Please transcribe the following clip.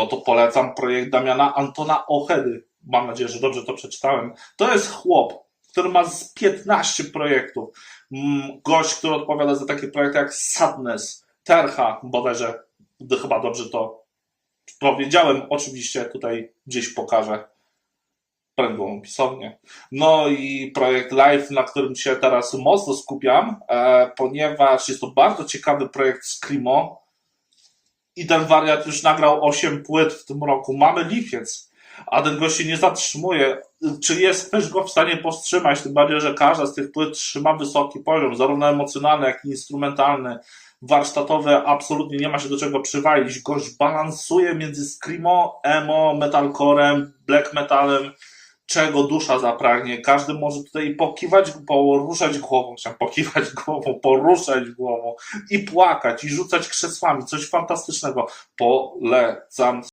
no to polecam projekt Damiana Antona Ochedy. Mam nadzieję, że dobrze to przeczytałem. To jest chłop, który ma z 15 projektów. Mm, Gość, który odpowiada za takie projekty jak Sadness, Tercha, bodajże, gdy chyba dobrze to powiedziałem, oczywiście tutaj gdzieś pokażę prędką pisownię. No i projekt Live, na którym się teraz mocno skupiam, e, ponieważ jest to bardzo ciekawy projekt Screamo i ten wariat już nagrał 8 płyt w tym roku. Mamy lipiec, a ten gość się nie zatrzymuje. Czy jest ktoś go w stanie powstrzymać? Tym bardziej, że każda z tych płyt trzyma wysoki poziom, zarówno emocjonalny, jak i instrumentalny. Warsztatowe absolutnie nie ma się do czego przywalić. Gość balansuje między screamo, emo, metalcorem, black metalem, czego dusza zapragnie. Każdy może tutaj pokiwać, poruszać głową, chciałem pokiwać głową, poruszać głową i płakać, i rzucać krzesłami. Coś fantastycznego. Polecam